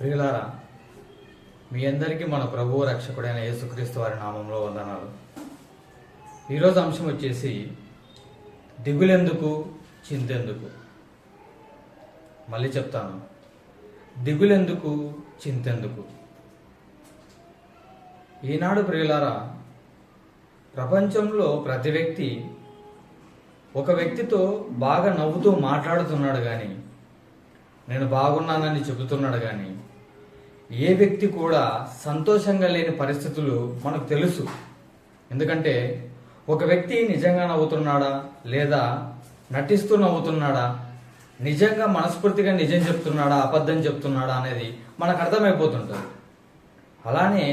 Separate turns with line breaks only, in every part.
ప్రియులారా మీ అందరికీ మన ప్రభువు రక్షకుడైన యేసుక్రీస్తు వారి నామంలో వందనాలు. ఈరోజు అంశం వచ్చేసి దిగులెందుకు చింతెందుకు. మళ్ళీ చెప్తాను. దిగులెందుకు చింతెందుకు. ఈనాడు ప్రియులారా ప్రపంచంలో ప్రతి వ్యక్తి ఒక వ్యక్తితో బాగా నవ్వుతూ మాట్లాడుతున్నాడు కానీ నేను బాగున్నానని చెబుతున్నాడు కానీ ఏ వ్యక్తి కూడా సంతోషంగా లేని పరిస్థితులు మనకు తెలుసు. ఎందుకంటే ఒక వ్యక్తి నిజంగా నవ్వుతున్నాడా లేదా నటిస్తూ నవ్వుతున్నాడా నిజంగా మనస్ఫూర్తిగా నిజం చెప్తున్నాడా అబద్ధం చెప్తున్నాడా అనేది మనకు అర్థమైపోతుంటుంది. అలానే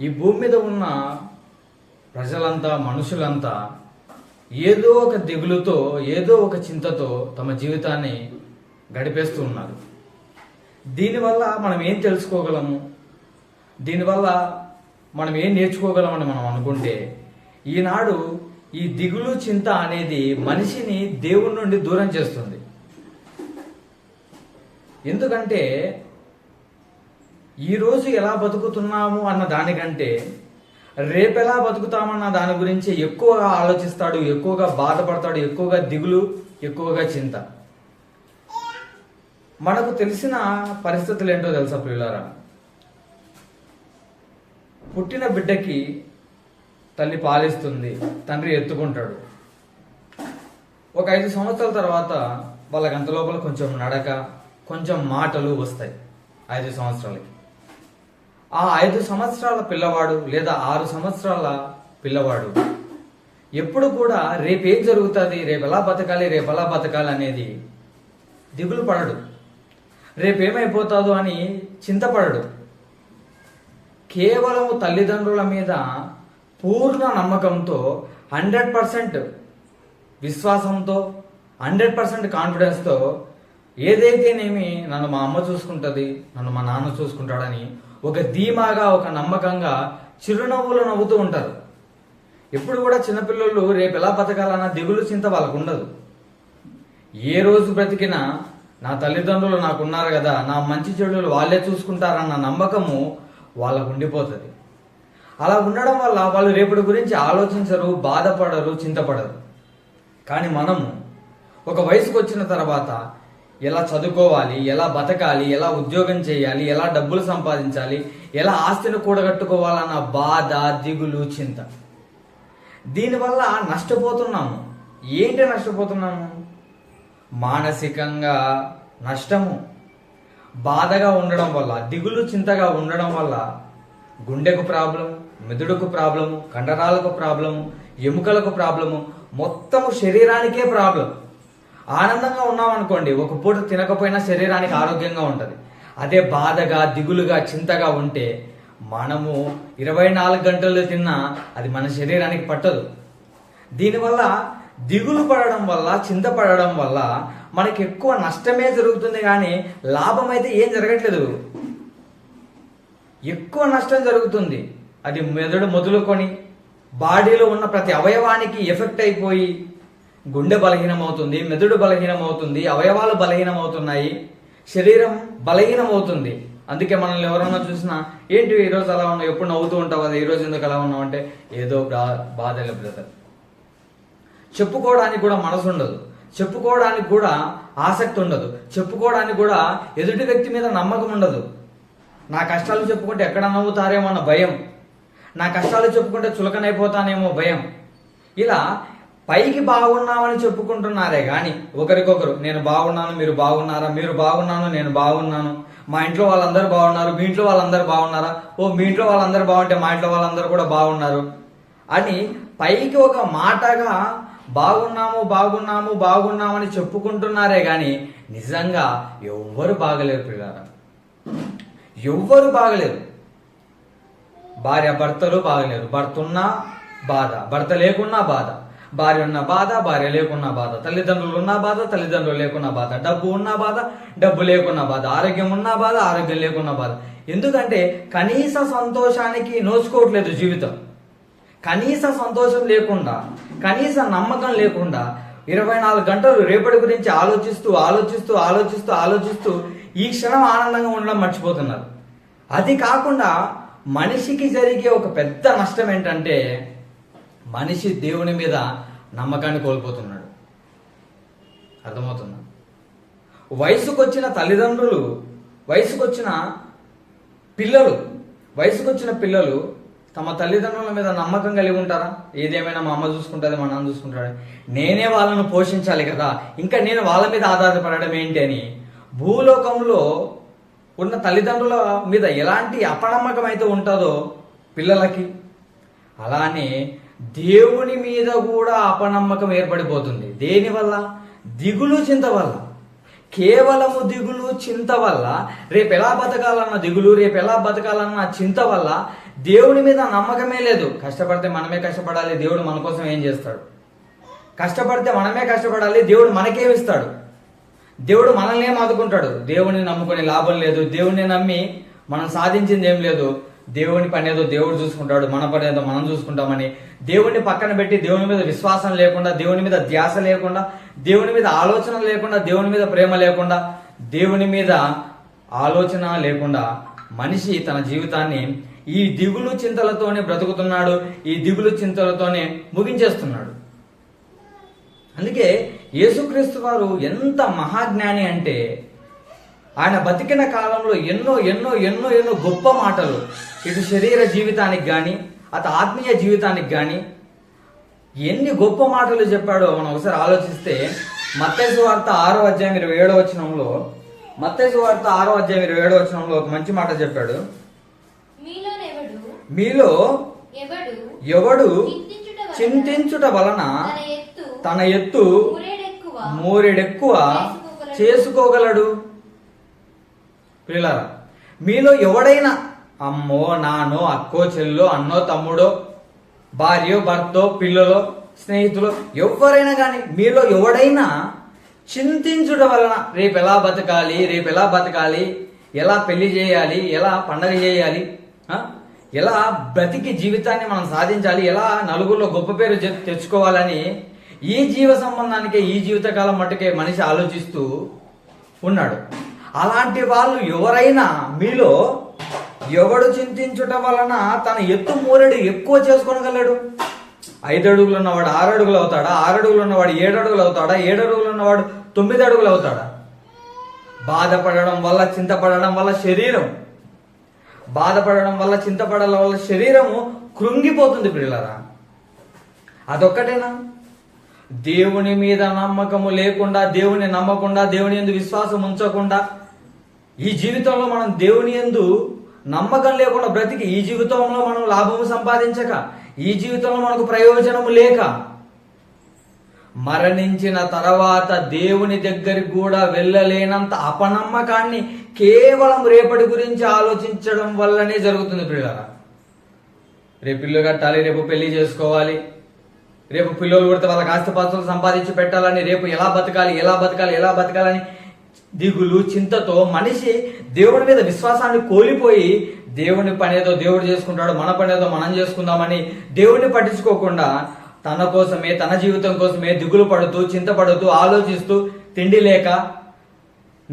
ఈ భూమి మీద ఉన్న ప్రజలంతా మనుషులంతా ఏదో ఒక దిగులుతో ఏదో ఒక చింతతో తమ జీవితాన్ని గడిపేస్తూ ఉన్నారు. దీనివల్ల మనం ఏం తెలుసుకోగలము? దీనివల్ల మనం ఏం నేర్చుకోగలమని మనం అనుకుంటే ఈనాడు ఈ దిగులు చింత అనేది మనిషిని దేవుడి నుండి దూరం చేస్తుంది. ఎందుకంటే ఈరోజు ఎలా బతుకుతున్నాము అన్న దానికంటే రేపెలా బతుకుతామన్న దాని గురించి ఎక్కువగా ఆలోచిస్తాడు ఎక్కువగా బాధపడతాడు ఎక్కువగా దిగులు ఎక్కువగా చింత. మనకు తెలిసిన పరిస్థితులు ఏంటో తెలుసా ప్రియులారా? పుట్టిన బిడ్డకి తల్లి పాలిస్తుంది తండ్రి ఎత్తుకుంటాడు. ఒక ఐదు సంవత్సరాల తర్వాత వాళ్ళకి అంత లోపల కొంచెం నడక కొంచెం మాటలు వస్తాయి ఐదు సంవత్సరాలకి. ఆ ఐదు సంవత్సరాల పిల్లవాడు లేదా ఆరు సంవత్సరాల పిల్లవాడు ఎప్పుడు కూడా రేపు ఏం జరుగుతుంది రేపు ఎలా బతకాలి రేపు ఎలా బతకాలి అనేది దిగులు పడడు. రేపు ఏమైపోతాదో అని చింతపడడు. కేవలం తల్లిదండ్రుల మీద పూర్ణ నమ్మకంతో హండ్రెడ్ పర్సెంట్ విశ్వాసంతో హండ్రెడ్ పర్సెంట్ కాన్ఫిడెన్స్తో ఏదైతేనేమి నన్ను మా అమ్మ చూసుకుంటుంది నన్ను మా నాన్న చూసుకుంటాడని ఒక ధీమాగా ఒక నమ్మకంగా చిరునవ్వులు నవ్వుతూ ఉంటారు. ఎప్పుడు కూడా చిన్నపిల్లలు రేపు ఎలా బతకాలన్న దిగులు చింత వాళ్ళకు ఉండదు ఏ రోజు బ్రతికినా నా తల్లిదండ్రులు నాకున్నారు కదా నా మంచి చెడులు వాళ్ళే చూసుకుంటారన్న నమ్మకము వాళ్ళకు ఉండిపోతుంది. అలా ఉండడం వల్ల వాళ్ళు రేపటి గురించి ఆలోచించరు బాధపడరు చింతపడరు. కానీ మనము ఒక వయసుకు వచ్చిన తర్వాత ఎలా చదువుకోవాలి ఎలా బతకాలి ఎలా ఉద్యోగం చేయాలి ఎలా డబ్బులు సంపాదించాలి ఎలా ఆస్తిని కూడగట్టుకోవాలన్న బాధ దిగులు చింత. దీనివల్ల నష్టపోతున్నాము. ఏంటి నష్టపోతున్నాము? మానసికంగా నష్టము బాధగా ఉండడం వల్ల దిగులు చింతగా ఉండడం వల్ల గుండెకు ప్రాబ్లం మెదడుకు ప్రాబ్లము కండరాలకు ప్రాబ్లము ఎముకలకు ప్రాబ్లము మొత్తము శరీరానికే ప్రాబ్లం. ఆనందంగా ఉన్నామనుకోండి ఒక పూట తినకపోయినా శరీరానికి ఆరోగ్యంగా ఉంటుంది. అదే బాధగా దిగులుగా చింతగా ఉంటే మనము ఇరవై నాలుగు గంటలు తిన్నా అది మన శరీరానికి పట్టదు. దీనివల్ల దిగులు పడడం వల్ల చింతపడడం వల్ల మనకి ఎక్కువ నష్టమే జరుగుతుంది కానీ లాభం అయితే ఏం జరగట్లేదు. ఎక్కువ నష్టం జరుగుతుంది. అది మెదడు మొదలుకొని బాడీలో ఉన్న ప్రతి అవయవానికి ఎఫెక్ట్ అయిపోయి గుండె బలహీనమవుతుంది మెదడు బలహీనమవుతుంది అవయవాలు బలహీనమవుతున్నాయి శరీరం బలహీనమవుతుంది. అందుకే మనల్ని ఎవరన్నా చూసినా ఏంటి ఈరోజు అలా ఉన్నావు? ఎప్పుడు నవ్వుతూ ఉంటావు? అది ఈరోజు ఎందుకు అలా ఉన్నావు? అంటే ఏదో బా- బాధ బ్రదర్. చెప్పుకోవడానికి కూడా మనసు ఉండదు. చెప్పుకోవడానికి కూడా ఆసక్తి ఉండదు. చెప్పుకోవడానికి కూడా ఎదుటి వ్యక్తి మీద నమ్మకం ఉండదు. నా కష్టాలు చెప్పుకుంటే ఎక్కడ నవ్వుతారేమో అన్న భయం. నా కష్టాలు చెప్పుకుంటే చులకనైపోతానేమో భయం. ఇలా పైకి బాగున్నామని చెప్పుకుంటున్నారే కానీ ఒకరికొకరు నేను బాగున్నాను మీరు బాగున్నారా మీరు బాగున్నాను నేను బాగున్నాను మా ఇంట్లో వాళ్ళందరూ బాగున్నారు మీ ఇంట్లో వాళ్ళందరూ బాగున్నారా ఓ మీ ఇంట్లో వాళ్ళందరూ బాగుంటే మా ఇంట్లో వాళ్ళందరూ కూడా బాగున్నారు అని పైకి ఒక మాటగా బాగున్నాము బాగున్నాము బాగున్నామని చెప్పుకుంటున్నారే కానీ నిజంగా ఎవ్వరు బాగలేరు పిల్లారా ఎవ్వరు బాగలేరు. భార్య భర్తలు బాగలేరు. భర్త ఉన్నా బాధ భర్త లేకున్నా బాధ భార్య ఉన్న బాధ భార్య లేకున్నా బాధ తల్లిదండ్రులు ఉన్న బాధ తల్లిదండ్రులు లేకున్నా బాధ డబ్బు ఉన్న బాధ డబ్బు లేకున్నా బాధ ఆరోగ్యం ఉన్నా బాధ ఆరోగ్యం లేకున్నా బాధ. ఎందుకంటే కనీస సంతోషానికి నోచుకోవట్లేదు జీవితం. కనీస సంతోషం లేకుండా కనీస నమ్మకం లేకుండా ఇరవై నాలుగు గంటలు రేపటి గురించి ఆలోచిస్తూ ఆలోచిస్తూ ఆలోచిస్తూ ఆలోచిస్తూ ఈ క్షణం ఆనందంగా ఉండడం మర్చిపోతున్నారు. అది కాకుండా మనిషికి జరిగే ఒక పెద్ద నష్టం ఏంటంటే మనిషి దేవుని మీద నమ్మకాన్ని కోల్పోతున్నాడు. అర్థమవుతుందా? వయసుకొచ్చిన తల్లిదండ్రులు వయసుకొచ్చిన పిల్లలు వయసుకొచ్చిన పిల్లలు తమ తల్లిదండ్రుల మీద నమ్మకం కలిగి ఉంటారా? ఏదేమైనా మా అమ్మ చూసుకుంటుంది మా నాన్న చూసుకుంటాడు. నేనే వాళ్ళను పోషించాలి కదా. ఇంకా నేను వాళ్ళ మీద ఆధారపడడం ఏంటి అని? భూలోకంలో ఉన్న తల్లిదండ్రుల మీద ఎలాంటి అపనమ్మకం అయితే ఉంటుందో పిల్లలకి? అలానే దేవుని మీద కూడా అపనమ్మకం ఏర్పడిపోతుంది. దేనివల్ల దిగులు చింత వల్ల. కేవలము దిగులు చింత వల్ల రేపు ఎలా బతకాలన్న దిగులు రేపు ఎలా బతకాలన్న చింత వల్ల దేవుని మీద నమ్మకమే లేదు. కష్టపడితే మనమే కష్టపడాలి దేవుడు మన కోసం ఏం చేస్తాడు? కష్టపడితే మనమే కష్టపడాలి దేవుడు మనకేమిస్తాడు? దేవుడు మనల్ని ఏం ఆదుకుంటాడు దేవుడిని నమ్ముకునే లాభం లేదు. దేవుడిని నమ్మి మనం సాధించింది ఏం లేదు. దేవుని పని ఏదో దేవుడు చూసుకుంటాడు మన పని ఏదో మనం చూసుకుంటామని దేవుడిని పక్కన పెట్టి దేవుని మీద విశ్వాసం లేకుండా దేవుని మీద ధ్యాస లేకుండా దేవుని మీద ఆలోచన లేకుండా దేవుని మీద ప్రేమ లేకుండా దేవుని మీద ఆలోచన లేకుండా మనిషి తన జీవితాన్ని ఈ దిగులు చింతలతోనే బ్రతుకుతున్నాడు ఈ దిగులు చింతలతోనే ముగించేస్తున్నాడు. అందుకే యేసుక్రీస్తు వారు ఎంత మహాజ్ఞాని అంటే ఆయన బతికిన కాలంలో ఎన్నో ఎన్నో ఎన్నో ఎన్నో గొప్ప మాటలు ఇటు శరీర జీవితానికి కానీ అత ఆత్మీయ జీవితానికి కానీ ఎన్ని గొప్ప మాటలు చెప్పాడో మనం ఒకసారి ఆలోచిస్తే మత్తేసు వార్త ఆరో అధ్యాయం ఇరవై ఏడో వచనంలో మత్తైసు వార్త ఆరో అధ్యాయం ఇరవై ఏడో వచనంలో ఒక మంచి మాట చెప్పాడు. మీలో
ఎవడు చింతించుట వలన తన ఎత్తు మూరేడెక్కువ
చేసుకోగలడు పిల్లరా మీలో ఎవడైనా అమ్మో నానో అక్కో చెల్లో అన్నో తమ్ముడో భార్యో భర్తో పిల్లలో స్నేహితులు ఎవరైనా కానీ మీలో ఎవడైనా చింతించుట వలన రేపు ఎలా బతకాలి రేపు ఎలా బతకాలి ఎలా పెళ్ళి చేయాలి ఎలా పండగ చేయాలి? ఎలా బ్రతికి జీవితాన్ని మనం సాధించాలి ఎలా నలుగురిలో గొప్ప పేరు తెచ్చుకోవాలని ఈ జీవ సంబంధానికే ఈ జీవితకాలం మట్టుకే మనిషి ఆలోచిస్తూ ఉన్నాడు. అలాంటి వాళ్ళు ఎవరైనా మీలో ఎవడు చింతించుట వలన తన ఎత్తు మూరెడు ఎక్కువ చేసుకోగలడు? ఐదు అడుగులు ఉన్నవాడు ఆరు అడుగులు అవుతాడా? ఆరు అడుగులు ఉన్నవాడు ఏడు అడుగులు అవుతాడా? ఏడు అడుగులు ఉన్నవాడు తొమ్మిది అడుగులు అవుతాడా? బాధపడడం వల్ల చింతపడడం వల్ల శరీరం బాధపడడం వల్ల చింతపడడం వల్ల శరీరము కృంగిపోతుంది పిల్లరా అదొక్కటేనా? దేవుని మీద నమ్మకము లేకుండా దేవుని నమ్మకుండా దేవుని ఎందు విశ్వాసం ఉంచకుండా ఈ జీవితంలో మనం దేవుని ఎందు నమ్మకం లేకుండా బ్రతికి ఈ జీవితంలో మనం లాభము సంపాదించక ఈ జీవితంలో మనకు ప్రయోజనము లేక మరణించిన తర్వాత దేవుని దగ్గరికి కూడా వెళ్ళలేనంత అపనమ్మకాన్ని కేవలం రేపటి గురించి ఆలోచించడం వల్లనే జరుగుతుంది పిల్లరా రేపు ఇల్లు కట్టాలి రేపు పెళ్ళి చేసుకోవాలి. రేపు పిల్లలు పుడితే వాళ్ళకి ఆస్తిపాస్తులు సంపాదించి పెట్టాలని రేపు ఎలా బతకాలి ఎలా బతకాలి ఎలా బతకాలని దిగులు చింతతో మనిషి దేవుడి మీద విశ్వాసాన్ని కోల్పోయి దేవుని పనేదో దేవుడు చేసుకుంటాడు మన పనేదో మనం చేసుకుందామని దేవుడిని పట్టించుకోకుండా తన కోసమే తన జీవితం కోసమే దిగులు పడుతూ చింతపడుతూ ఆలోచిస్తూ తిండి లేక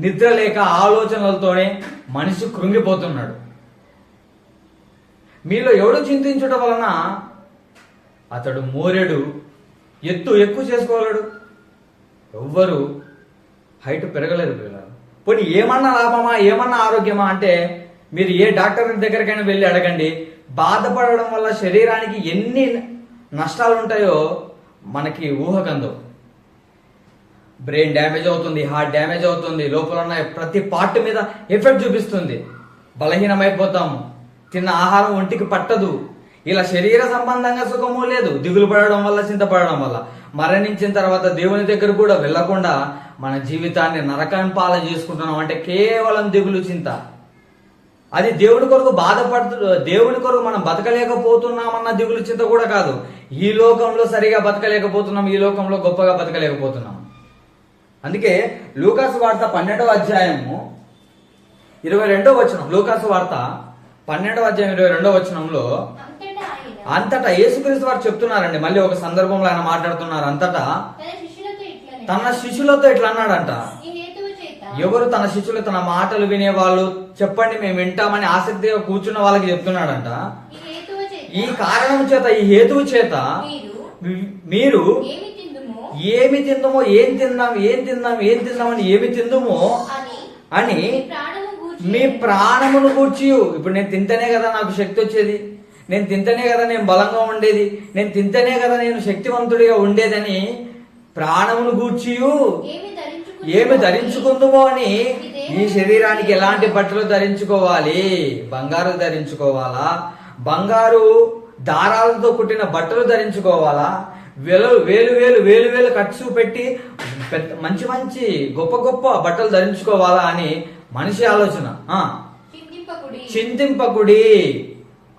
నిద్ర లేక ఆలోచనలతోనే మనిషి కృంగిపోతున్నాడు. మీలో ఎవడు చింతించడం వలన అతడు మోరెడు ఎత్తు ఎక్కువ చేసుకోగలడు? ఎవ్వరు హైట్ పెరగలేదు పిల్లలు. పోనీ ఏమన్నా లాభమా ఏమన్నా ఆరోగ్యమా అంటే మీరు ఏ డాక్టర్ దగ్గరికైనా వెళ్ళి అడగండి. బాధపడడం వల్ల శరీరానికి ఎన్ని నష్టాలు ఉంటాయో మనకి ఊహకందం. బ్రెయిన్ డ్యామేజ్ అవుతుంది హార్ట్ డ్యామేజ్ అవుతుంది లోపల ఉన్న ప్రతి పార్ట్ మీద ఎఫెక్ట్ చూపిస్తుంది. బలహీనమైపోతాము తిన్న ఆహారం ఒంటికి పట్టదు ఇలా శరీర సంబంధంగా సుఖము లేదు దిగులు పడడం వల్ల చింతపడడం వల్ల. మరణించిన తర్వాత దేవుని దగ్గర కూడా వెళ్ళకుండా మన జీవితాన్ని నరకం పాల చేసుకుంటున్నాం అంటే కేవలం దిగులు చింత. అది దేవుడి కొరకు బాధపడుతు దేవుడి కొరకు మనం బతకలేకపోతున్నామన్న దిగులు చింత కూడా కాదు. ఈ లోకంలో సరిగా బతకలేకపోతున్నాం ఈ లోకంలో గొప్పగా బతకలేకపోతున్నాం. అందుకే లూకాసు వార్త పన్నెండవ అధ్యాయము ఇరవై రెండవ వచనం. లూకాసు వార్త పన్నెండవ అధ్యాయం ఇరవై రెండవ వచనంలో
అంతటా
యేసుక్రీస్తు వారు చెప్తున్నారండి. మళ్ళీ ఒక సందర్భంలో ఆయన మాట్లాడుతున్నారు. అంతటా
తన శిష్యులతో
ఇట్లా అన్నాడంట. ఎవరు తన శిష్యులు తన మాటలు వినేవాళ్ళు? చెప్పండి మేము వింటామని ఆసక్తిగా కూర్చున్న వాళ్ళకి చెప్తున్నాడంట.
ఈ
కారణం చేత ఈ హేతువు చేత
మీరు ఏమి తిందుమో
ఏం తిందాం ఏం తిందాం ఏం తిందామని ఏమి తిందుమో
అని మీ
ప్రాణమును కూర్చి ఇప్పుడు నేను తింటేనే కదా నాకు శక్తి వచ్చేది. నేను తింటేనే కదా నేను బలంగా ఉండేది. నేను తింటేనే కదా నేను శక్తివంతుడిగా ఉండేదని ప్రాణమును
ధరించుకు
ఏమి ధరించుకుందుమో అని ఈ శరీరానికి ఎలాంటి బట్టలు ధరించుకోవాలి? బంగారు ధరించుకోవాలా? బంగారు దారాలతో కుట్టిన బట్టలు ధరించుకోవాలా? వేలు వేలు వేలు వేలు వేలు ఖర్చు పెట్టి పెద్ద మంచి మంచి గొప్ప గొప్ప బట్టలు ధరించుకోవాలా అని మనిషి ఆలోచన.
చింతింపకుడి.
చింతింపకుడి.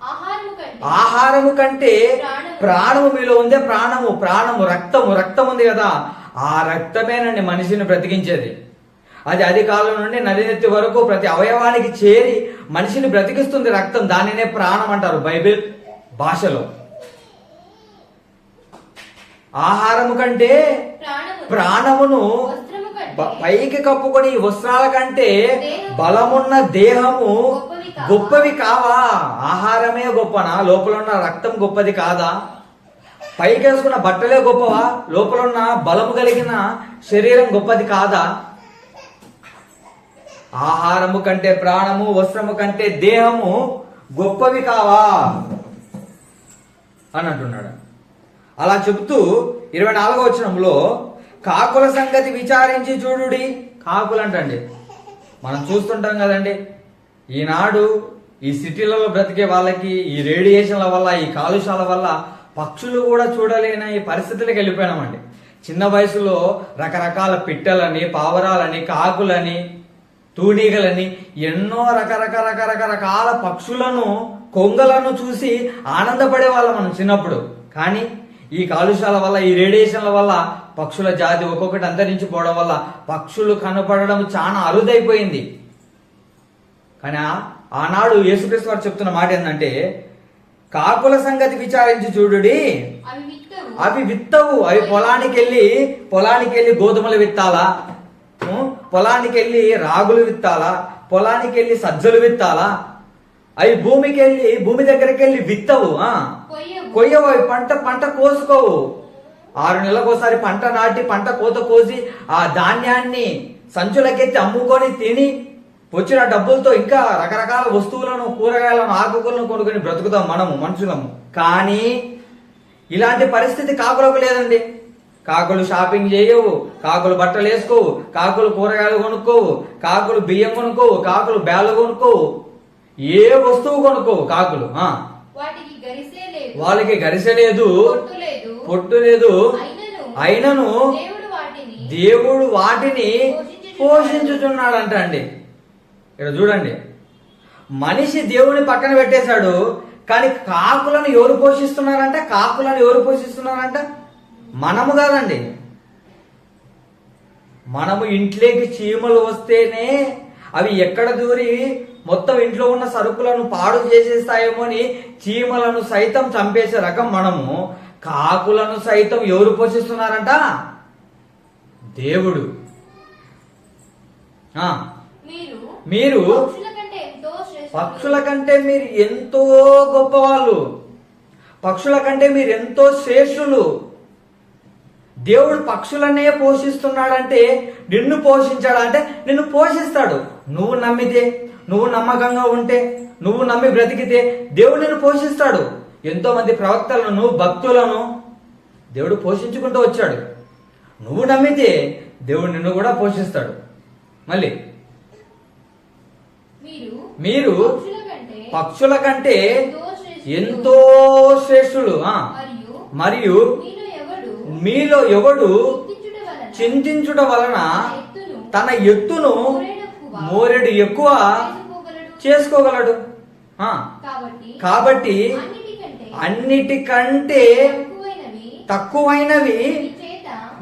ఆహారము కంటే
ఆహారము కంటే ప్రాణము. మీలో ఉందే ప్రాణము ప్రాణము రక్తము రక్తం ఉంది కదా. ఆ రక్తమేనండి మనిషిని బ్రతికించేది. అది అది కాలం నుండి నదినెత్తి వరకు ప్రతి అవయవానికి చేరి మనిషిని బ్రతికిస్తుంది రక్తం. దానినే ప్రాణం అంటారు బైబిల్ భాషలో. ఆహారము కంటే
ప్రాణము
ప్రాణమును పైకి కప్పుకొని వస్త్రాల కంటే బలమున్న దేహము గొప్పవి కావా? ఆహారమే గొప్పనా? లోపల ఉన్న రక్తం గొప్పది కాదా? పైకి వేసుకున్న బట్టలే గొప్పవా? లోపల ఉన్న బలము కలిగిన శరీరం గొప్పది కాదా? ఆహారము కంటే ప్రాణము వస్త్రము కంటే దేహము గొప్పవి కావా? అని అంటున్నాడు. అలా చెబుతూ ఇరవై నాలుగో వచనంలో కాకుల సంగతి విచారించి చూడుడి. కాకులు అంటండి. మనం చూస్తుంటాం కదండి. ఈనాడు ఈ సిటీలలో బ్రతికే వాళ్ళకి ఈ రేడియేషన్ల వల్ల ఈ కాలుష్యాల వల్ల పక్షులు కూడా చూడలేని ఈ పరిస్థితులకు వెళ్ళిపోయినామండి. చిన్న వయసులో రకరకాల పిట్టలని పావరాలని కాకులని తూనీగలని ఎన్నో రకరకాల రకరకాల పక్షులను కొంగలను చూసి ఆనందపడే వాళ్ళం మనం చిన్నప్పుడు. కానీ ఈ కాలుష్యాల వల్ల ఈ రేడియేషన్ల వల్ల పక్షుల జాతి ఒక్కొక్కటి అంతరించిపోవడం వల్ల పక్షులు కనపడడం చాలా అరుదైపోయింది. కానీ ఆనాడు యేసుక్రీస్తు వారు చెప్తున్న మాట ఏంటంటే కాకుల సంగతి విచారించి చూడుడి.
అవి విత్తవు.
అవి పొలానికి వెళ్ళి పొలానికి వెళ్ళి గోధుమలు విత్తాలా? పొలానికి వెళ్ళి రాగులు విత్తాలా? పొలానికి వెళ్ళి సజ్జలు విత్తాలా? అవి భూమికి వెళ్ళి భూమి దగ్గరికి వెళ్ళి విత్తవు. ఆ.
కొయ్యవు
పంట పంట కోసుకోవు. ఆరు నెలలకోసారి పంట నాటి పంట కోత కోసి ఆ ధాన్యాన్ని సంచులకెత్తి అమ్ముకొని తిని వచ్చిన డబ్బులతో ఇంకా రకరకాల వస్తువులను కూరగాయలను ఆకుకూరలను కొనుక్కొని బ్రతుకుతాం మనము మనుషులము. కానీ ఇలాంటి పరిస్థితి కాకులకు లేదండి. కాకులు షాపింగ్ చేయవు కాకులు బట్టలు వేసుకోవు కాకులు కూరగాయలు కొనుక్కోవు కాకులు బియ్యం కొనుక్కోవు కాకులు బ్యాలు కొనుక్కోవు. ఏ వస్తువు కొనుక్కోవు కాకులు వాళ్ళకి గరిసె లేదు
పొట్టు లేదు అయినను
అయినను
దేవుడు వాటిని
దేవుడు వాటిని పోషించుచున్నాడంట అండి. ఇక్కడ చూడండి. మనిషి దేవుని పక్కన పెట్టేశాడు కానీ కాకులను ఎవరు పోషిస్తున్నారంట? కాకులను ఎవరు పోషిస్తున్నారంట? మనము కాదండి. మనము ఇంట్లోకి చీమలు వస్తేనే అవి ఎక్కడ దూరి మొత్తం ఇంట్లో ఉన్న సరుకులను పాడు చేసేస్తాయేమో అని చీమలను సైతం చంపేసే రకం మనము. కాకులను సైతం ఎవరు పోషిస్తున్నారంట? దేవుడు.
మీరు పక్షుల కంటే
మీరు ఎంతో గొప్పవాళ్ళు. పక్షుల కంటే మీరు ఎంతో శ్రేష్ఠులు. దేవుడు పక్షులనే పోషిస్తున్నాడంటే నిన్ను పోషించాడు? అంటే నిన్ను పోషిస్తాడు. నువ్వు నమ్మితే నువ్వు నమ్మకంగా ఉంటే నువ్వు నమ్మి బ్రతికితే దేవుడు నిన్ను పోషిస్తాడు. ఎంతో మంది ప్రవక్తలను భక్తులను దేవుడు పోషించుకుంటూ వచ్చాడు. నువ్వు నమ్మితే దేవుడు నిన్ను కూడా పోషిస్తాడు. మళ్ళీ.
మీరు పక్షుల కంటే ఎంతో
ఆ.
మరియు
మీలో ఎవడు
చింతించుట వలన తన ఎత్తును
మోరెడు ఎక్కువ
చేసుకోగలడు. కాబట్టి అన్నిటికంటే తక్కువైనవి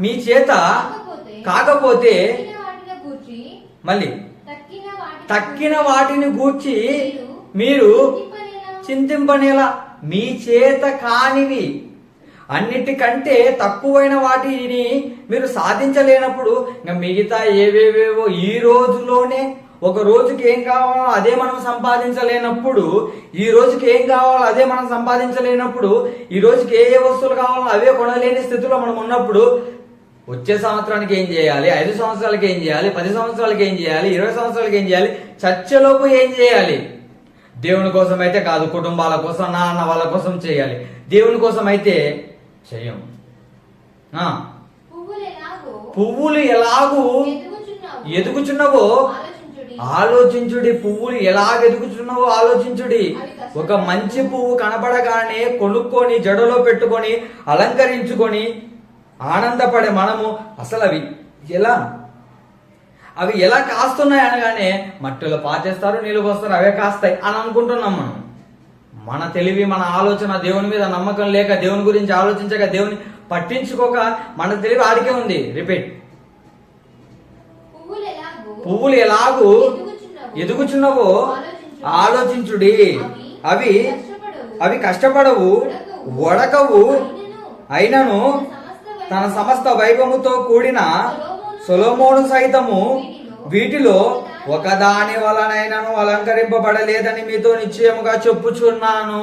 మీ చేత కాకపోతే
మళ్ళీ
తక్కిన వాటిని
గూర్చి
మీరు? చింతింపనేలా
మీ చేత కానివి అన్నిటికంటే తక్కువైన వాటిని మీరు సాధించలేనప్పుడు ఇంకా మిగతా ఏవేవేవో ఈ రోజులోనే ఒక రోజుకి ఏం కావాలో అదే మనం సంపాదించలేనప్పుడు ఈ రోజుకి ఏం కావాలో అదే మనం సంపాదించలేనప్పుడు ఈ రోజుకి ఏ ఏ వస్తువులు కావాలో అవే కొనలేని స్థితిలో మనం ఉన్నప్పుడు వచ్చే సంవత్సరానికి ఏం చేయాలి? ఐదు సంవత్సరాలకి ఏం చేయాలి? పది సంవత్సరాలకి ఏం చేయాలి? ఇరవై సంవత్సరాలకి ఏం చేయాలి? చర్చలోపు ఏం చేయాలి? దేవుని కోసం అయితే కాదు కుటుంబాల కోసం నాన్న వాళ్ళ కోసం చేయాలి. దేవుని కోసం అయితే చెయ్యం
పువ్వులు ఎలాగో ఎదుగుచున్నవో ఆలోచించుడి
పువ్వులు ఎలాగ ఎదుగుచున్నావో ఆలోచించుడి. ఒక మంచి పువ్వు కనపడగానే కొనుక్కొని జడలో పెట్టుకొని అలంకరించుకొని ఆనందపడే మనము అసలు అవి ఎలా? అవి ఎలా కాస్తున్నాయి అనగానే మట్టిలో పాచేస్తారు నీళ్ళు పోస్తారు అవే కాస్తాయి అని అనుకుంటున్నాం మనం. మన తెలివి మన ఆలోచన దేవుని మీద నమ్మకం లేక దేవుని గురించి ఆలోచించక దేవుని పట్టించుకోక మన తెలివి ఆడికే ఉంది. రిపీట్.
పువ్వులు ఎలాగో ఎదుగుచున్నవో?
ఆలోచించుడి. అవి అవి కష్టపడవు. వడకవు. అయినను తన సమస్త వైభవముతో కూడిన సొలోమోను సైతము వీటిలో ఒకదాని వలనైనను అలంకరింపబడలేదని మీతో నిశ్చయముగా చెప్పుచున్నాను.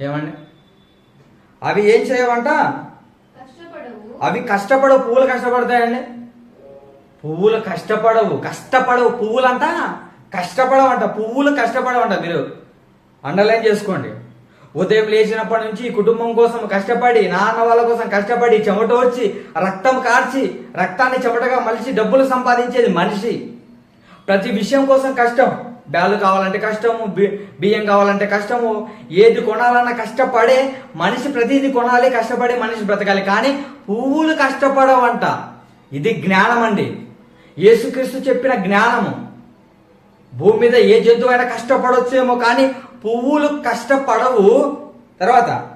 ఏమండి? అవి ఏం చేయవంట? అవి కష్టపడవు పువ్వులు కష్టపడతాయండి. పువ్వులు కష్టపడవు కష్టపడవు. పువ్వులంతా కష్టపడవంట పువ్వులు కష్టపడవంట మీరు. అండర్లైన్ చేసుకోండి. ఉదయం లేచినప్పటి నుంచి కుటుంబం కోసం కష్టపడి నాన్న వాళ్ళ కోసం కష్టపడి చెమట వచ్చి రక్తం కార్చి రక్తాన్ని చెమటగా మలిచి డబ్బులు సంపాదించేది మనిషి. ప్రతి విషయం కోసం కష్టం. బ్యాలు కావాలంటే కష్టము బియ్యం కావాలంటే కష్టము ఏది కొనాలన్నా కష్టపడే మనిషి ప్రతిదీ కొనాలి కష్టపడి మనిషి బ్రతకాలి. కానీ పువ్వులు కష్టపడవంట. ఇది జ్ఞానం అండి యేసుక్రీస్తు చెప్పిన జ్ఞానము. భూమి మీద ఏ జంతువైనా కష్టపడొచ్చేమో కానీ పువ్వులు కష్టపడవు. తర్వాత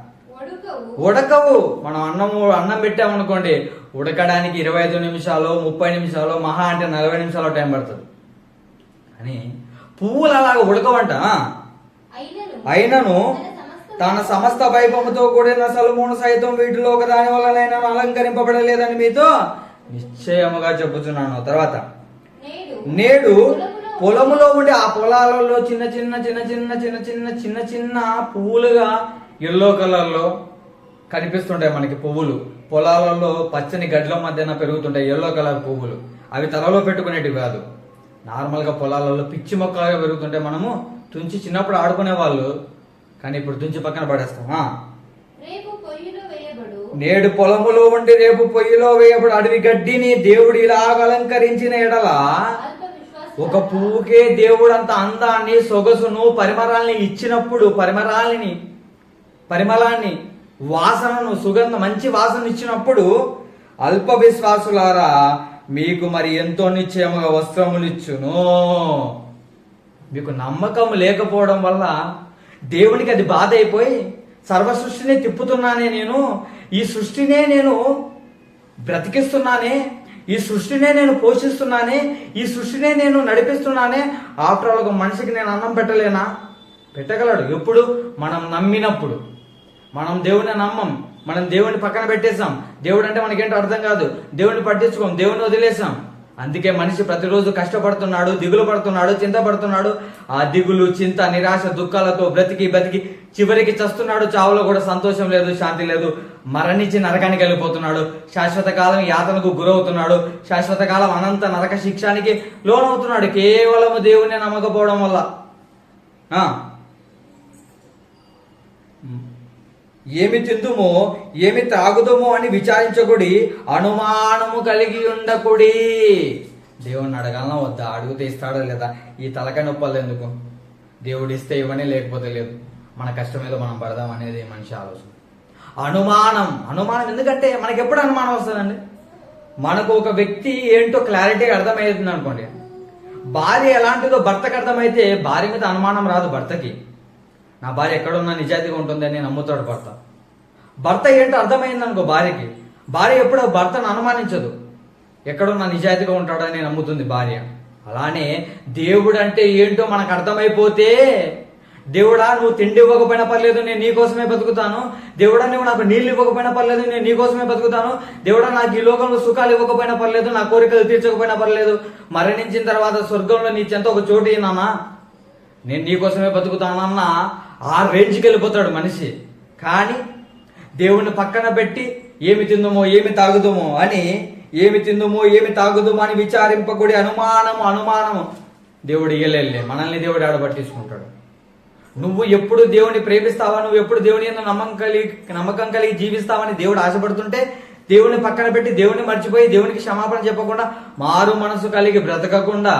ఉడకవు మనం అన్నము అన్నం పెట్టామనుకోండి ఉడకడానికి ఇరవై ఐదు నిమిషాలు ముప్పై నిమిషాలు మహా అంటే నలభై నిమిషాలు టైం పడుతుంది. అని పువ్వులు అలాగ ఉడకవంట.
అయినను. తన సమస్త
వైభవముతో కూడిన సలుమోను సైతం వీటిలో ఒక దాని వలనైనా అలంకరింపబడలేదని మీతో నిశ్చయముగా చెప్పుచున్నాను. తర్వాత
నేడు పొలములో
ఉండే ఆ పొలాలలో చిన్న చిన్న చిన్న చిన్న చిన్న చిన్న చిన్న చిన్న పువ్వులుగా ఎల్లో కలర్లో కనిపిస్తుంటాయి మనకి పువ్వులు. పొలాలలో పచ్చని గడ్ల మధ్యన పెరుగుతుంటాయి ఎల్లో కలర్ పువ్వులు. అవి తలలో పెట్టుకునేటివి కాదు. నార్మల్గా పొలాలలో పిచ్చి మొక్కలుగా పెరుగుతుంటే మనము తుంచి చిన్నప్పుడు ఆడుకునే వాళ్ళు కానీ ఇప్పుడు తుంచి పక్కన పడేస్తాం ఆ.
రేపు పొయ్యిలో వేయబడు
నేడు పొలములో ఉండి రేపు పొయ్యిలో వేయబడి అడవి గడ్డిని దేవుడు ఇలాగ అలంకరించిన ఎడల ఒక పువ్వుకే దేవుడు అంత అందాన్ని సొగసును పరిమళాల్ని ఇచ్చినప్పుడు పరిమళాలని పరిమళాన్ని వాసనను సుగంధ మంచి వాసన ఇచ్చినప్పుడు అల్ప విశ్వాసులారా మీకు మరి ఎంతో నిశ్చయముగా వస్త్రములు ఇచ్చును. మీకు నమ్మకం లేకపోవడం వల్ల దేవునికి అది బాధ అయిపోయి సర్వ సృష్టిని తిప్పుతున్నానే నేను. ఈ సృష్టినే నేను బ్రతికిస్తున్నానే ఈ సృష్టినే నేను పోషిస్తున్నానే ఈ సృష్టినే నేను నడిపిస్తున్నానే ఆఫ్టర్ ఆల్ ఒక మనిషికి నేను అన్నం పెట్టలేనా? పెట్టగలడు. ఎప్పుడు? మనం నమ్మినప్పుడు. మనం దేవుని నమ్మం. మనం దేవుని పక్కన పెట్టేసాం దేవుడు అంటే మనకేంటో అర్థం కాదు. దేవుడిని పట్టించుకోం. దేవుని వదిలేసాం అందుకే మనిషి ప్రతిరోజు కష్టపడుతున్నాడు దిగులు పడుతున్నాడు చింత పడుతున్నాడు ఆ దిగులు చింత నిరాశ దుఃఖాలతో బ్రతికి బ్రతికి చివరికి చస్తున్నాడు. చావులో కూడా సంతోషం లేదు శాంతి లేదు. మరణించి నరకానికి వెళ్ళిపోతున్నాడు. శాశ్వత కాలం యాతనకు గురవుతున్నాడు. శాశ్వత కాలం అనంత నరక శిక్షానికి లోనవుతున్నాడు. కేవలము దేవుని నమ్మకపోవడం వల్ల. ఏమి తిందుమో ఏమి తాగుదమో అని విచారించకుడి అనుమానము కలిగి ఉండకుడి. దేవుణ్ణి అడగాలనా వద్దా? అడుగుతే ఇస్తాడో లేదా? ఈ తలక నొప్పలు ఎందుకు? దేవుడు ఇస్తే ఇవ్వని లేకపోతే లేదు. మన కష్టం మీద మనం పడదాం అనేది మనిషి ఆలోచన. అనుమానం. అనుమానం ఎందుకంటే మనకి ఎప్పుడు అనుమానం వస్తుందండి? మనకు ఒక వ్యక్తి ఏంటో క్లారిటీగా అర్థమవుతుంది అనుకోండి. భార్య ఎలాంటిదో భర్తకు అర్థమైతే భార్య మీద అనుమానం రాదు భర్తకి. నా భార్య ఎక్కడున్నా నిజాయితీగా ఉంటుందని నమ్ముతాడు భర్త. భర్త ఏంటో అర్థమైంది అనుకో భార్యకి. భార్య ఎప్పుడో భర్తను అనుమానించదు. ఎక్కడున్నా నిజాయితీగా ఉంటాడని నమ్ముతుంది భార్య. అలానే దేవుడు అంటే ఏంటో మనకు అర్థమైపోతే దేవుడా నువ్వు తిండి ఇవ్వకపోయినా పర్లేదు నేను నీకోసమే బతుకుతాను. దేవుడా నువ్వు నాకు నీళ్ళు ఇవ్వకపోయినా పర్లేదు నేను నీ కోసమే బతుకుతాను. దేవుడా నాకు ఈ లోకంలో సుఖాలు ఇవ్వకపోయినా పర్లేదు నా కోరికలు తీర్చకపోయినా పర్లేదు. మరణించిన తర్వాత స్వర్గంలో నీ చెంత ఒక చోటు నానా నేను నీ కోసమే బతుకుతానన్న ఆ రేంజ్కి వెళ్ళిపోతాడు మనిషి. కానీ దేవుణ్ణి పక్కన పెట్టి ఏమి తిందుమో ఏమి తాగుదుమో అని ఏమి తిందుమో ఏమి తాగుదుమో అని విచారింపకూడి అనుమానము అనుమానము. దేవుడు ఇయ్యలేలే మనల్ని దేవుడు ఆడ పట్టించుకుంటాడు నువ్వు ఎప్పుడు దేవుని ప్రేమిస్తావా? నువ్వు ఎప్పుడు దేవుని యందు నమ్మకం కలిగి నమ్మకం కలిగి జీవిస్తావని దేవుడు ఆశపడుతుంటే దేవుని పక్కన పెట్టి దేవుని మర్చిపోయి దేవునికి క్షమాపణ చెప్పకుండా మారు మనసు కలిగి బ్రతకకుండా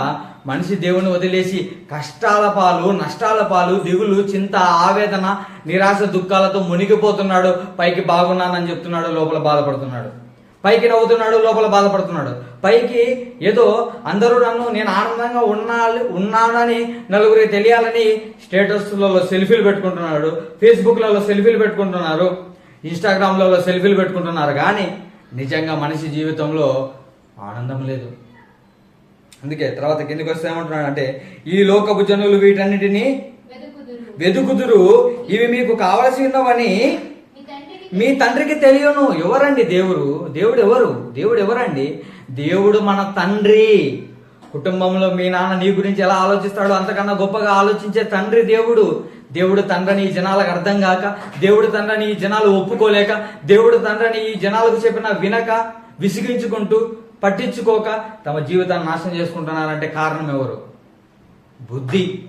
మనిషి దేవుని వదిలేసి కష్టాల పాలు నష్టాల పాలు దిగులు చింత ఆవేదన నిరాశ దుఃఖాలతో మునిగిపోతున్నాడు పైకి బాగున్నానని చెప్తున్నాడు లోపల బాధపడుతున్నాడు. పైకి నవ్వుతున్నాడు లోపల బాధపడుతున్నాడు. పైకి ఏదో అందరూ నన్ను నేను ఆనందంగా ఉన్నా ఉన్నానని నలుగురికి తెలియాలని స్టేటస్లలో సెల్ఫీలు పెట్టుకుంటున్నాడు ఫేస్బుక్లలో సెల్ఫీలు పెట్టుకుంటున్నారు ఇన్స్టాగ్రామ్లలో సెల్ఫీలు పెట్టుకుంటున్నారు. కానీ నిజంగా మనిషి జీవితంలో ఆనందం లేదు. అందుకే తర్వాత కిందికి వస్తే ఏమంటున్నాడు అంటే ఈ లోకపు జనులు వీటన్నిటిని
వెదుకుదురు.
ఇవి మీకు కావలసి ఉన్నవని
మీ తండ్రికి
తెలియను. ఎవరండి దేవుడు? దేవుడు ఎవరు దేవుడు ఎవరండి దేవుడు మన తండ్రి. కుటుంబంలో మీ నాన్న నీ గురించి ఎలా ఆలోచిస్తాడో అంతకన్నా గొప్పగా ఆలోచించే తండ్రి దేవుడు. దేవుడు తండ్రిని ఈ జనాలకు అర్థం కాక దేవుడు తండ్రిని ఈ జనాలు ఒప్పుకోలేక దేవుడు తండ్రిని ఈ జనాలకు చెప్పిన వినక విసిగించుకుంటూ పట్టించుకోక తమ జీవితాన్ని నాశనం చేసుకుంటున్నారంటే కారణం ఎవరు? బుద్ధి.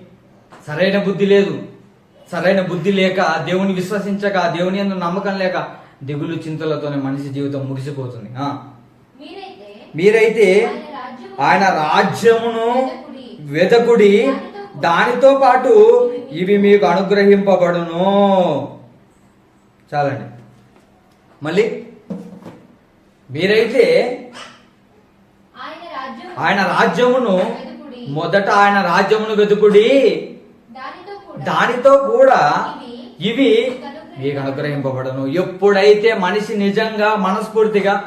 సరైన బుద్ధి లేదు. సరైన బుద్ధి లేక దేవుని విశ్వసించక దేవుని యందు నమ్మకం లేక దిగులు చింతలతోనే మనిషి జీవితం ముగిసిపోతుంది. ఆ.
మీరైతే
ఆయన రాజ్యమును వెదకుడి. దానితో పాటు ఇవి మీకు అనుగ్రహింపబడును. చాలండి. మళ్ళీ మీరైతే
ఆయన రాజ్యం
ఆయన రాజ్యమును. మొదట ఆయన రాజ్యమును వెతుకుడి
దానితో కూడా ఇవి
మీకు అనుగ్రహింపబడను. ఎప్పుడైతే మనిషి నిజంగా మనస్ఫూర్తిగా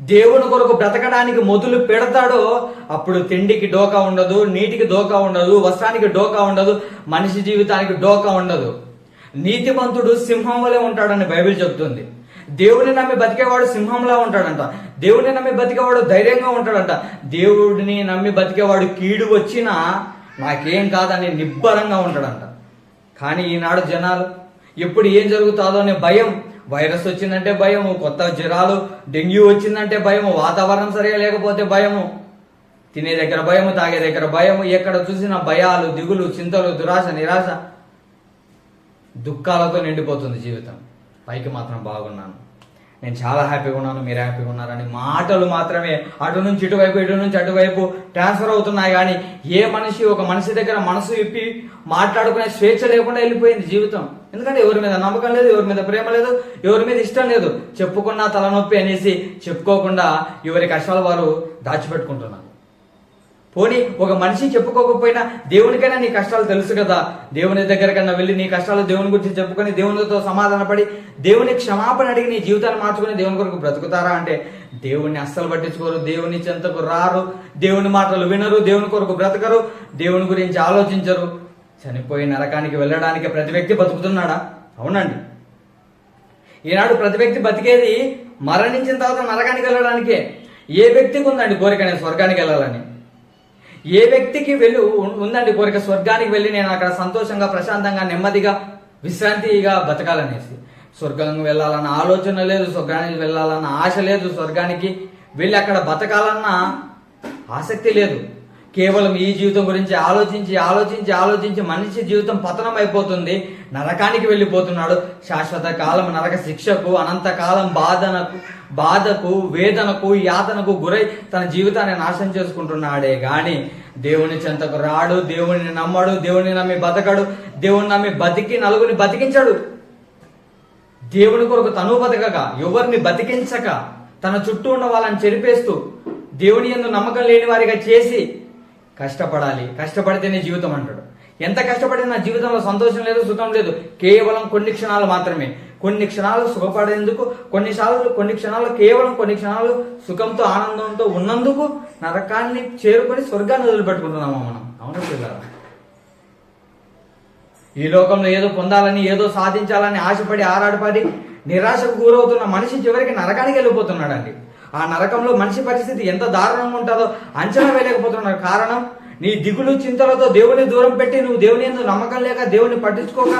దేవుని కొరకు బ్రతకడానికి మొదలు పెడతాడో అప్పుడు తిండికి డోకా ఉండదు నీటికి డోకా ఉండదు వస్త్రానికి డోకా ఉండదు మనిషి జీవితానికి డోకా ఉండదు. నీతిమంతుడు సింహం వలె ఉంటాడని బైబిల్ చెప్తుంది. దేవుని నమ్మి బతికేవాడు సింహంలా ఉంటాడంట. దేవుని నమ్మి బతికేవాడు ధైర్యంగా ఉంటాడంట. దేవుడిని నమ్మి బతికేవాడు కీడు వచ్చినా నాకేం కాదని నిబ్బరంగా ఉంటాడంట. కానీ ఈనాడు జనాలు ఎప్పుడు ఏం జరుగుతుందో అనే భయం. వైరస్ వచ్చిందంటే భయము కొత్త జ్వరాలు డెంగ్యూ వచ్చిందంటే భయము వాతావరణం సరిగా లేకపోతే భయము. తినే దగ్గర భయము తాగే దగ్గర భయము ఎక్కడ చూసినా భయాలు దిగులు చింతలు దురాశ నిరాశ. దుఃఖాలతో నిండిపోతుంది జీవితం. పైకి మాత్రం బాగున్నాను. నేను చాలా హ్యాపీగా ఉన్నాను మీరు హ్యాపీగా ఉన్నారని మాటలు మాత్రమే అటు నుంచి ఇటువైపు ఇటు నుంచి అటువైపు ట్రాన్స్ఫర్ అవుతున్నాయి కానీ ఏ మనిషి ఒక మనిషి దగ్గర మనసు ఇప్పి మాట్లాడుకునే స్వేచ్ఛ లేకుండా వెళ్ళిపోయింది జీవితం. ఎందుకంటే ఎవరి మీద నమ్మకం లేదు ఎవరి మీద ప్రేమ లేదు ఎవరి మీద ఇష్టం లేదు. చెప్పుకున్నా తలనొప్పి అనేసి చెప్పుకోకుండా ఎవరి కష్టాలు వారు దాచిపెట్టుకుంటున్నారు. పోనీ ఒక మనిషి చెప్పుకోకపోయినా దేవునికైనా నీ కష్టాలు తెలుసు కదా. దేవుని దగ్గరకన్నా వెళ్ళి నీ కష్టాలు దేవుని గురించి చెప్పుకొని దేవునితో సమాధానపడి దేవుని క్షమాపణ అడిగి నీ జీవితాన్ని మార్చుకుని దేవుని కొరకు బ్రతుకుతారా అంటే దేవుణ్ణి అస్సలు పట్టించుకోరు దేవుని చెంతకు రారు దేవుని మాటలు వినరు దేవుని కొరకు బ్రతకరు దేవుని గురించి ఆలోచించరు. చనిపోయి నరకానికి వెళ్ళడానికి ప్రతి వ్యక్తి బతుకుతున్నాడా? అవునండి. ఈనాడు ప్రతి వ్యక్తి బతికేది మరణించిన తర్వాత నరకానికి వెళ్ళడానికే. ఏ వ్యక్తికి ఉందండి కోరిక నేను స్వర్గానికి వెళ్ళాలని? ఏ వ్యక్తికి వెళ్ళు ఉందండి కోరిక? స్వర్గానికి వెళ్ళి నేను అక్కడ సంతోషంగా ప్రశాంతంగా నెమ్మదిగా విశ్రాంతిగా బతకాలనేసి. స్వర్గానికి వెళ్ళాలన్న ఆలోచన లేదు స్వర్గానికి వెళ్ళాలన్న ఆశ లేదు స్వర్గానికి వెళ్ళి అక్కడ బతకాలన్న ఆసక్తి లేదు. కేవలం ఈ జీవితం గురించి ఆలోచించి ఆలోచించి ఆలోచించి మనిషి జీవితం పతనం అయిపోతుంది నరకానికి వెళ్ళిపోతున్నాడు. శాశ్వత కాలం నరక శిక్షకు అనంతకాలం బాధనకు బాధకు వేదనకు యాతనకు గురై తన జీవితాన్ని నాశనం చేసుకుంటున్నాడే. గాని దేవుని చెంతకు రాడు దేవుని నమ్మడు దేవుని నమ్మి బతకడు దేవుని నమ్మి బతికి నలుగురిని బతికించడు. దేవుని కొరకు తను బతకక ఎవరిని బతికించక తన చుట్టూ ఉన్న వాళ్ళని చెరిపేస్తూ దేవుని ఎందు నమ్మకం లేని వారిగా చేసి కష్టపడాలి. కష్టపడితేనే జీవితం అంటాడు. ఎంత కష్టపడినా జీవితంలో సంతోషం లేదు సుఖం లేదు. కేవలం కొన్ని క్షణాలు మాత్రమే. కొన్ని క్షణాలు సుఖపడేందుకు కొన్నిసార్లు కొన్ని క్షణాలు కేవలం కొన్ని క్షణాలు సుఖంతో ఆనందంతో ఉన్నందుకు నరకాన్ని చేరుకొని స్వర్గాన్ని వదిలిపెట్టుకుంటున్నాము మనం? అవును పిల్లలు ఈ లోకంలో ఏదో పొందాలని ఏదో సాధించాలని ఆశపడి ఆరాడపడి నిరాశకు గురవుతున్న మనిషి చివరికి నరకానికి వెళ్ళిపోతున్నాడండి. ఆ నరకంలో మనిషి పరిస్థితి ఎంత దారుణంగా ఉంటుందో అంచనా వేయలేకపోతున్నారు కారణం? నీ దిగులు చింతలతో దేవుని దూరం పెట్టి నువ్వు దేవుని ఎందుకు నమ్మకం లేక దేవుని పట్టించుకోక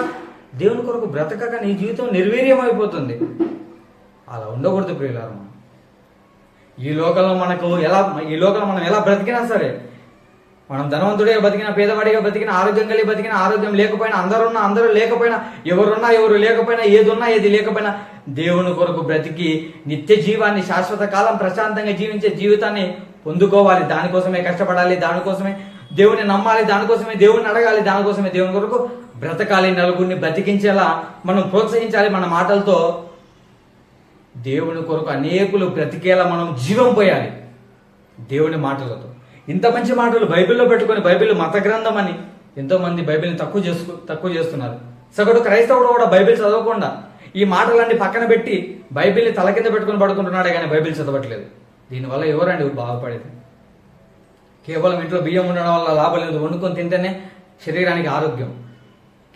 దేవుని కొరకు బ్రతకక నీ జీవితం నిర్వీర్యం అయిపోతుంది అలా ఉండకూడదు ప్రియులారు మనం. ఈ లోకంలో మనకు ఎలా ఈ లోకంలో మనం ఎలా బ్రతికినా సరే మనం ధనవంతుడే బతికిన పేదవాడిగా బతికిన ఆరోగ్యం కలిగి బతికిన ఆరోగ్యం లేకపోయినా అందరున్నా అందరూ లేకపోయినా ఎవరున్నా ఎవరు లేకపోయినా ఏది ఉన్నా ఏది లేకపోయినా దేవుని కొరకు బ్రతికి నిత్య జీవాన్ని శాశ్వత కాలం ప్రశాంతంగా జీవించే జీవితాన్ని పొందుకోవాలి. దానికోసమే కష్టపడాలి దానికోసమే దేవుని నమ్మాలి దానికోసమే దేవుని అడగాలి దానికోసమే దేవుని కొరకు బ్రతకాలి నలుగురిని బ్రతికించేలా మనం ప్రోత్సహించాలి మన మాటలతో. దేవుని కొరకు అనేకులు బ్రతికేలా మనం జీవం పోయాలి. దేవుని మాటలతో. ఇంత మంచి మాటలు బైబిల్లో పెట్టుకొని బైబిల్ మత గ్రంథం అని ఎంతోమంది బైబిల్ని తక్కువ చేసుకు తక్కువ చేస్తున్నారు. సగటు క్రైస్తవుడు కూడా బైబిల్ చదవకుండా ఈ మాటలన్నీ పక్కన పెట్టి బైబిల్ని తల కింద పెట్టుకొని పడుకుంటున్నాడే కానీ బైబిల్ చదవట్లేదు. దీనివల్ల ఎవరండి బాగుపడేది? కేవలం ఇంట్లో బియ్యం ఉండడం వల్ల లాభం లేదు. వండుకొని తింటేనే శరీరానికి ఆరోగ్యం.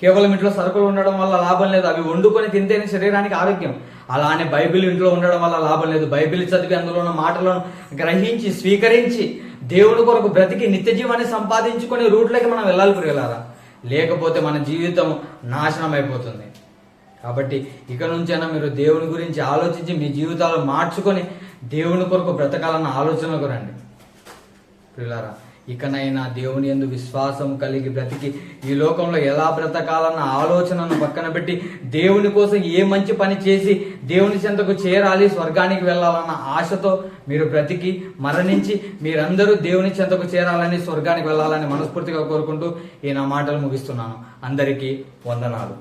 కేవలం ఇంట్లో సరుకులు ఉండడం వల్ల లాభం లేదు. అవి వండుకొని తింటేనే శరీరానికి ఆరోగ్యం. అలానే బైబిల్ ఇంట్లో ఉండడం వల్ల లాభం లేదు. బైబిల్ చదివి అందులో ఉన్న మాటలను గ్రహించి స్వీకరించి దేవుని కొరకు బ్రతికి నిత్య జీవాన్ని సంపాదించుకునే రూట్లోకి మనం వెళ్ళాలి ప్రియులారా. లేకపోతే మన జీవితం నాశనం అయిపోతుంది. కాబట్టి ఇక నుంచైనా మీరు దేవుని గురించి ఆలోచించి మీ జీవితాలు మార్చుకొని దేవుని కొరకు బ్రతకాలన్న ఆలోచనకు రండి. పిల్లరా ఇకనైనా దేవుని ఎందు విశ్వాసం కలిగి బ్రతికి ఈ లోకంలో ఎలా బ్రతకాలన్న ఆలోచనను పక్కన పెట్టి దేవుని కోసం ఏ మంచి పని చేసి దేవుని చెంతకు చేరాలి స్వర్గానికి వెళ్ళాలన్న ఆశతో మీరు బ్రతికి మరణించి మీరందరూ దేవుని చెంతకు చేరాలని స్వర్గానికి వెళ్ళాలని మనస్ఫూర్తిగా కోరుకుంటూ ఈ నా మాటలు ముగిస్తున్నాను. అందరికీ వందనాలు.